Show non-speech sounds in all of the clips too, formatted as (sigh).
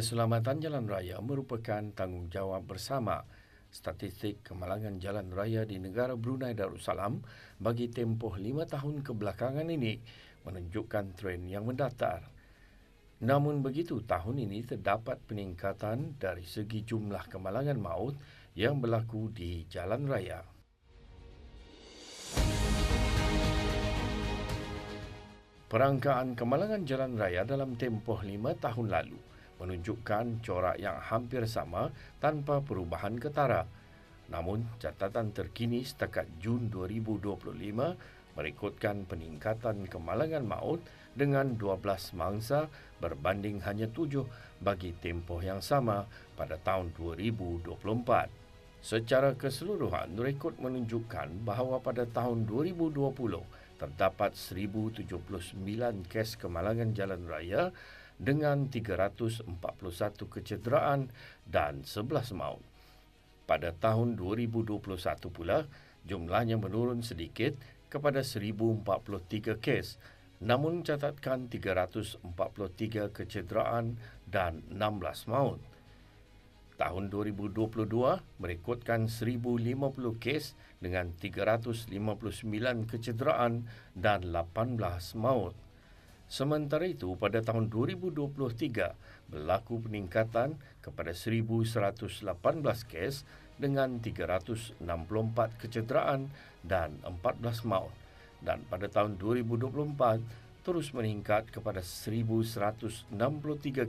Keselamatan jalan raya merupakan tanggungjawab bersama. Statistik kemalangan jalan raya di negara Brunei Darussalam bagi tempoh lima tahun kebelakangan ini menunjukkan tren yang mendatar. Namun begitu, tahun ini terdapat peningkatan dari segi jumlah kemalangan maut yang berlaku di jalan raya. Perangkaan kemalangan jalan raya dalam tempoh lima tahun lalu menunjukkan corak yang hampir sama tanpa perubahan ketara. Namun, catatan terkini setakat Jun 2025 merekodkan peningkatan kemalangan maut dengan 12 mangsa berbanding hanya 7 bagi tempoh yang sama pada tahun 2024. Secara keseluruhan, rekod menunjukkan bahawa pada tahun 2020 terdapat 1079 kes kemalangan jalan raya dengan 341 kecederaan dan 11 maut. Pada tahun 2021 pula, jumlahnya menurun sedikit kepada 1043 kes namun catatkan 343 kecederaan dan 16 maut. Tahun 2022 merekodkan 1050 kes dengan 359 kecederaan dan 18 maut. Sementara itu, pada tahun 2023 berlaku peningkatan kepada 1,118 kes dengan 364 kecederaan dan 14 maut. Dan pada tahun 2024 terus meningkat kepada 1,163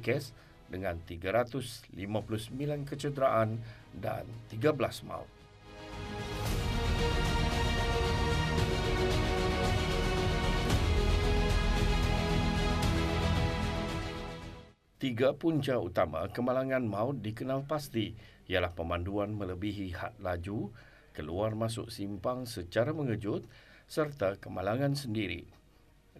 kes dengan 359 kecederaan dan 13 maut. Tiga punca utama kemalangan maut dikenal pasti ialah pemanduan melebihi had laju, keluar masuk simpang secara mengejut serta kemalangan sendiri.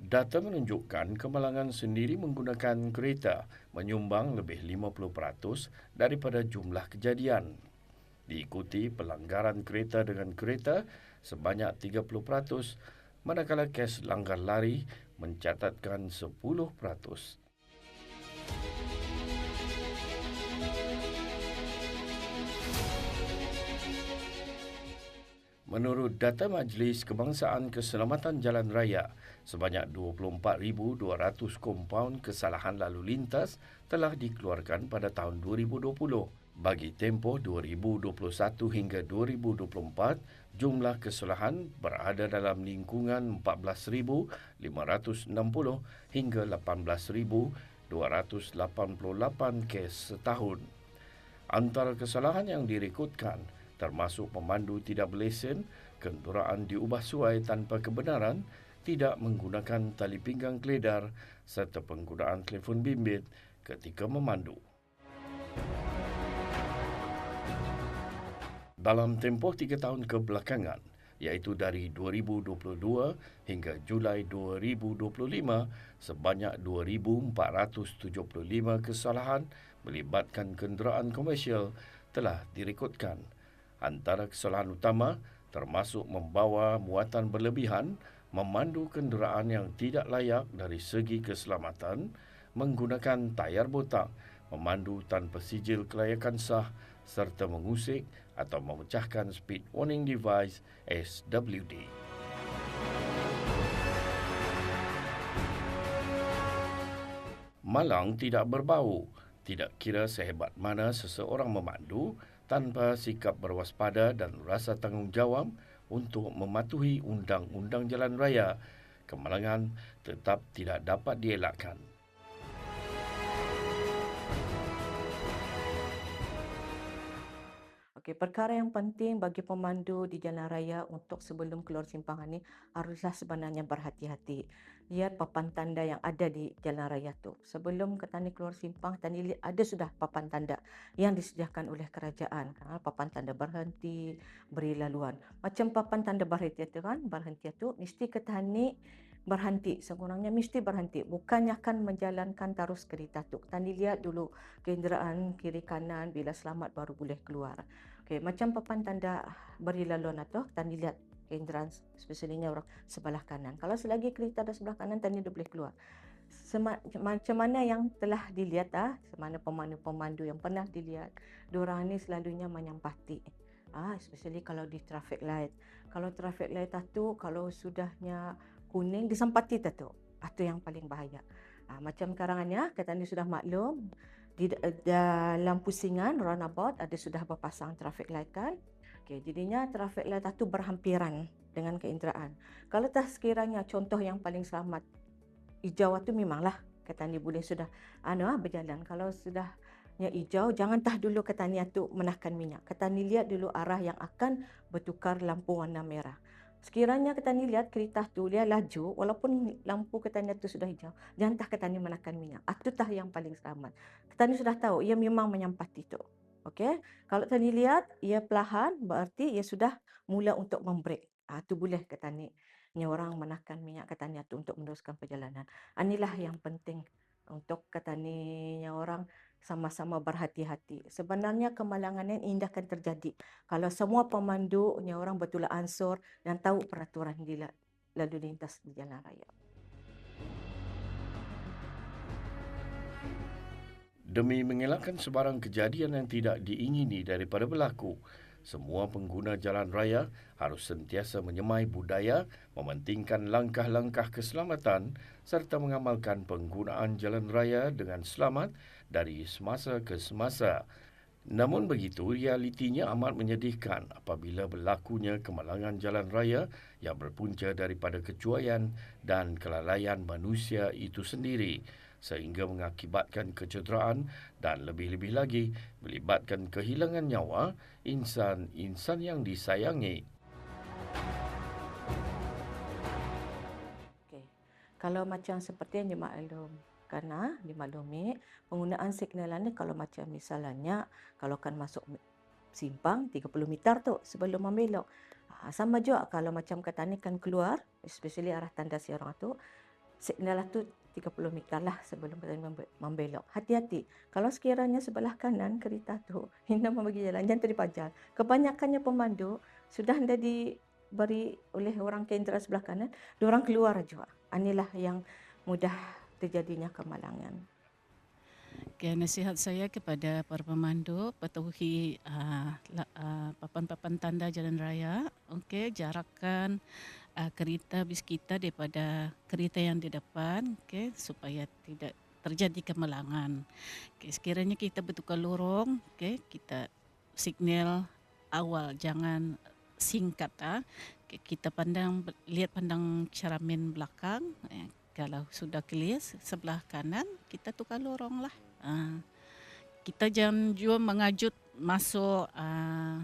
Data menunjukkan kemalangan sendiri menggunakan kereta menyumbang lebih 50% daripada jumlah kejadian. Diikuti pelanggaran kereta dengan kereta sebanyak 30%, manakala kes langgar lari mencatatkan 10%. Menurut data Majlis Kebangsaan Keselamatan Jalan Raya, sebanyak 24,200 kompaun kesalahan lalu lintas telah dikeluarkan pada tahun 2020. Bagi tempoh 2021 hingga 2024, jumlah kesalahan berada dalam lingkungan 14,560 hingga 18,288 kes setahun. Antara kesalahan yang direkodkan termasuk pemandu tidak berlesen, kenderaan diubah suai tanpa kebenaran, tidak menggunakan tali pinggang keledar serta penggunaan telefon bimbit ketika memandu. Dalam tempoh tiga tahun kebelakangan, iaitu dari 2022 hingga Julai 2025, sebanyak 2,475 kesalahan melibatkan kenderaan komersial telah direkodkan Antara kesalahan utama termasuk membawa muatan berlebihan, memandu kenderaan yang tidak layak dari segi keselamatan, menggunakan tayar botak, memandu tanpa sijil kelayakan sah serta mengusik atau memecahkan speed warning device SWD. Malang tidak berbau. Tidak kira sehebat mana seseorang memandu, tanpa sikap berwaspada dan rasa tanggungjawab untuk mematuhi undang-undang jalan raya, kemalangan tetap tidak dapat dielakkan. Okey, perkara yang penting bagi pemandu di jalan raya untuk sebelum keluar simpangan ni haruslah sebenarnya berhati-hati. Lihat papan tanda yang ada di jalan raya tu. Sebelum kita ni keluar simpang, lihat ada sudah papan tanda yang disediakan oleh kerajaan. Ha, papan tanda berhenti, beri laluan. Macam papan tanda berhenti tu kan, berhenti tu mesti kita ni berhenti. Sekurangnya mesti berhenti. Bukannya akan menjalankan terus kereta tu. Tadi lihat dulu kenderaan kiri kanan bila selamat baru boleh keluar. Okey, macam papan tanda beri laluan atau tadi lihat kenderaan spesialnya orang sebelah kanan. Kalau selagi kereta ada sebelah kanan, tadi dia boleh keluar. sema, macam mana yang telah dilihat ah, semana pemandu-pemandu yang pernah dilihat, diorang ni selalunya menyampati. Ah, especially kalau di traffic light. Kalau traffic light tu kalau sudahnya kuning disampati tu. Ah, tu yang paling bahaya. Ah, macam karangannya, kata ni sudah maklum, di dalam pusingan runabout ada sudah berpasang traffic light kan. Okey, jadinya traffic light tu berhampiran dengan keinderaan. Kalau tak sekiranya contoh yang paling selamat hijau tu memanglah katanya boleh sudah anu ah berjalan. Kalau sudah yang hijau jangan tah dulu katanya tu menahkan minyak. Katanya lihat dulu arah yang akan bertukar lampu warna merah. Sekiranya katanya lihat kereta tu dia laju walaupun lampu katanya tu sudah hijau, jangan tah katanya menahkan minyak. Itu ah, tah yang paling selamat. Katanya sudah tahu ia memang menyampati tu. Okey. Kalau tadi lihat ia perlahan berarti ia sudah mula untuk membrek. Ah tu boleh katanya ni orang menahkan minyak kata ni tu untuk meneruskan perjalanan. Inilah yang penting untuk kata ni orang sama-sama berhati-hati. Sebenarnya kemalangan ini indah akan terjadi kalau semua pemandu orang betul ansur dan tahu peraturan di lalu lintas di jalan raya. Demi mengelakkan sebarang kejadian yang tidak diingini daripada berlaku, semua pengguna jalan raya harus sentiasa menyemai budaya, mementingkan langkah-langkah keselamatan serta mengamalkan penggunaan jalan raya dengan selamat dari semasa ke semasa. Namun begitu, realitinya amat menyedihkan apabila berlakunya kemalangan jalan raya yang berpunca daripada kecuaian dan kelalaian manusia itu sendiri sehingga mengakibatkan kecederaan dan lebih-lebih lagi melibatkan kehilangan nyawa insan-insan yang disayangi. Okay. Kalau macam seperti yang dimaklum, kerana dimaklumi penggunaan signalan ni kalau macam misalnya kalau kan masuk simpang 30 meter tu sebelum membelok. Ha, sama juga kalau macam kata ni kan keluar, especially arah tanda si orang tu, signal tu 30 meter lah sebelum kita membelok. Hati-hati. Kalau sekiranya sebelah kanan kereta tu (laughs) hendak membagi jalan, jangan terpajal. Kebanyakannya pemandu sudah hendak diberi oleh orang kendera sebelah kanan, orang keluar juga. Inilah yang mudah terjadinya kemalangan. Okay, nasihat saya kepada para pemandu patuhi uh, uh, papan-papan tanda jalan raya. Okey, jarakkan uh, kereta bis kita daripada kereta yang di depan okay, supaya tidak terjadi kemalangan. Okay, sekiranya kita bertukar lorong, okay, kita signal awal jangan singkat ah. Okay, kita pandang lihat pandang cermin belakang eh, kalau sudah clear sebelah kanan kita tukar lorong lah. Uh, kita jangan juga mengajut masuk uh,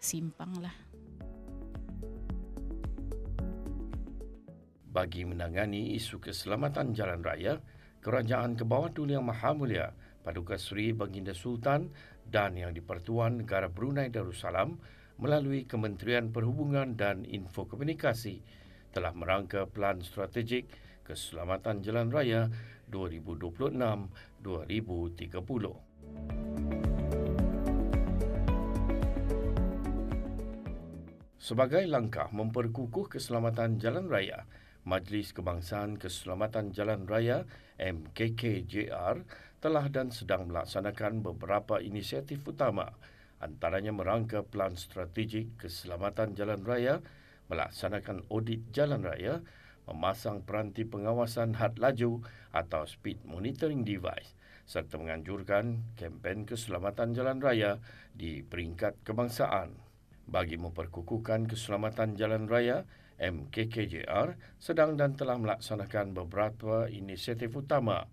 simpang lah. Bagi menangani isu keselamatan jalan raya, Kerajaan Kebawah Yang Maha Mulia Paduka Seri Baginda Sultan dan Yang di-Pertuan Negara Brunei Darussalam melalui Kementerian Perhubungan dan Info Komunikasi telah merangka Pelan Strategik Keselamatan Jalan Raya 2026-2030. Sebagai langkah memperkukuh keselamatan jalan raya, Majlis Kebangsaan Keselamatan Jalan Raya MKKJR telah dan sedang melaksanakan beberapa inisiatif utama antaranya merangka pelan strategik keselamatan jalan raya, melaksanakan audit jalan raya, memasang peranti pengawasan had laju atau speed monitoring device serta menganjurkan kempen keselamatan jalan raya di peringkat kebangsaan. Bagi memperkukuhkan keselamatan jalan raya, MKKJR sedang dan telah melaksanakan beberapa inisiatif utama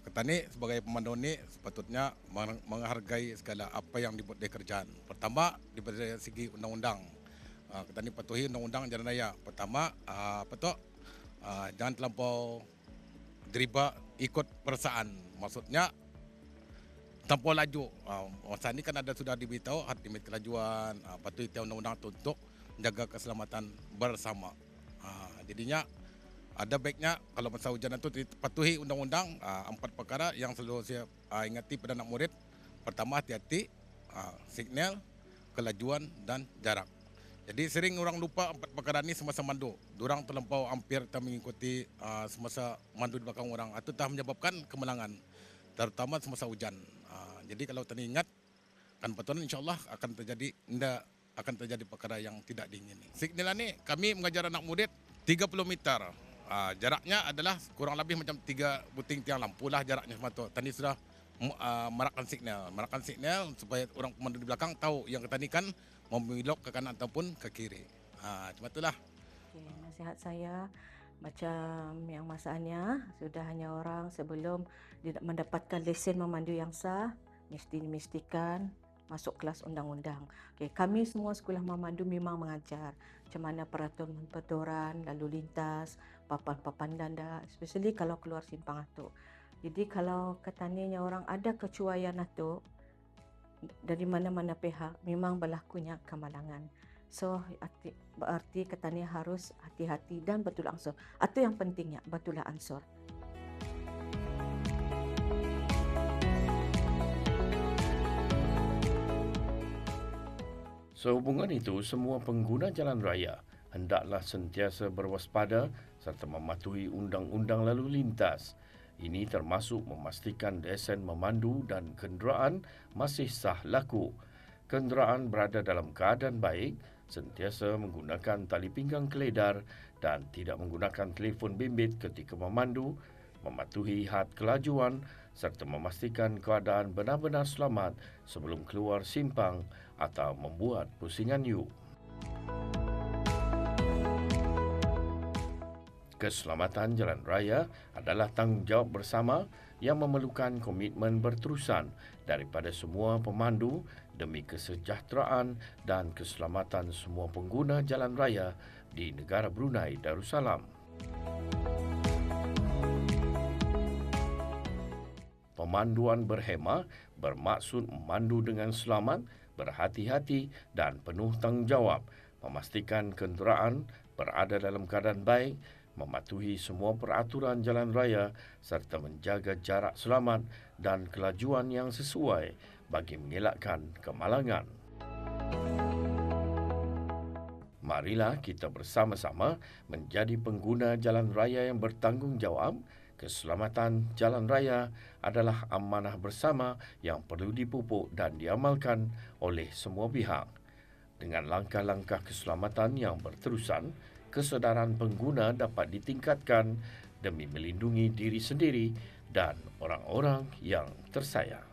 Petani sebagai pemandu ni sepatutnya menghargai segala apa yang dibuat dari kerjaan. Pertama, daripada segi undang-undang. Uh, kita ni patuhi undang-undang jalan raya. Pertama, uh, apa tu? Jangan terlampau deriba ikut perasaan. Maksudnya tanpa laju. Masa ini kan ada sudah diberitahu had limit kelajuan, uh, patuhi undang-undang untuk menjaga keselamatan bersama. Jadinya ada baiknya kalau masa hujan itu patuhi undang-undang uh, empat perkara yang selalu saya uh, ingati pada anak murid. Pertama hati-hati, uh, signal, kelajuan dan jarak. Jadi sering orang lupa empat perkara ini semasa mandu. Durang terlampau hampir tak mengikuti uh, semasa mandu di belakang orang. Itu telah menyebabkan kemenangan. Terutama semasa hujan. Jadi kalau tadi ingat kan betul insyaallah akan terjadi tidak akan terjadi perkara yang tidak diingini. Signal ini kami mengajar anak murid 30 meter. Uh, jaraknya adalah kurang lebih macam tiga buting tiang lampu lah jaraknya semata. Tadi sudah uh, merakkan signal. Merakkan signal supaya orang pemandu di belakang tahu yang tadi kan membelok ke kanan ataupun ke kiri. Uh, cuma itulah. Okay, nasihat saya macam yang masanya sudah hanya orang sebelum mendapatkan lesen memandu yang sah mesti mestikan masuk kelas undang-undang. Okay, kami semua sekolah memandu memang mengajar macam mana peraturan-peraturan lalu lintas, papan-papan danda, especially kalau keluar simpang atuk. Jadi kalau katanya orang ada kecuaian atuk dari mana-mana pihak memang berlakunya kemalangan. So arti, berarti katanya harus hati-hati dan betul ansur. Atau yang pentingnya betul ansur. Sehubungan itu, semua pengguna jalan raya hendaklah sentiasa berwaspada serta mematuhi undang-undang lalu lintas. Ini termasuk memastikan lesen memandu dan kenderaan masih sah laku. Kenderaan berada dalam keadaan baik, sentiasa menggunakan tali pinggang keledar dan tidak menggunakan telefon bimbit ketika memandu, mematuhi had kelajuan serta memastikan keadaan benar-benar selamat sebelum keluar simpang atau membuat pusingan you. Keselamatan jalan raya adalah tanggungjawab bersama yang memerlukan komitmen berterusan daripada semua pemandu demi kesejahteraan dan keselamatan semua pengguna jalan raya di negara Brunei Darussalam. Pemanduan berhema bermaksud memandu dengan selamat berhati-hati dan penuh tanggungjawab memastikan kenderaan berada dalam keadaan baik, mematuhi semua peraturan jalan raya serta menjaga jarak selamat dan kelajuan yang sesuai bagi mengelakkan kemalangan. Marilah kita bersama-sama menjadi pengguna jalan raya yang bertanggungjawab Keselamatan jalan raya adalah amanah bersama yang perlu dipupuk dan diamalkan oleh semua pihak. Dengan langkah-langkah keselamatan yang berterusan, kesedaran pengguna dapat ditingkatkan demi melindungi diri sendiri dan orang-orang yang tersayang.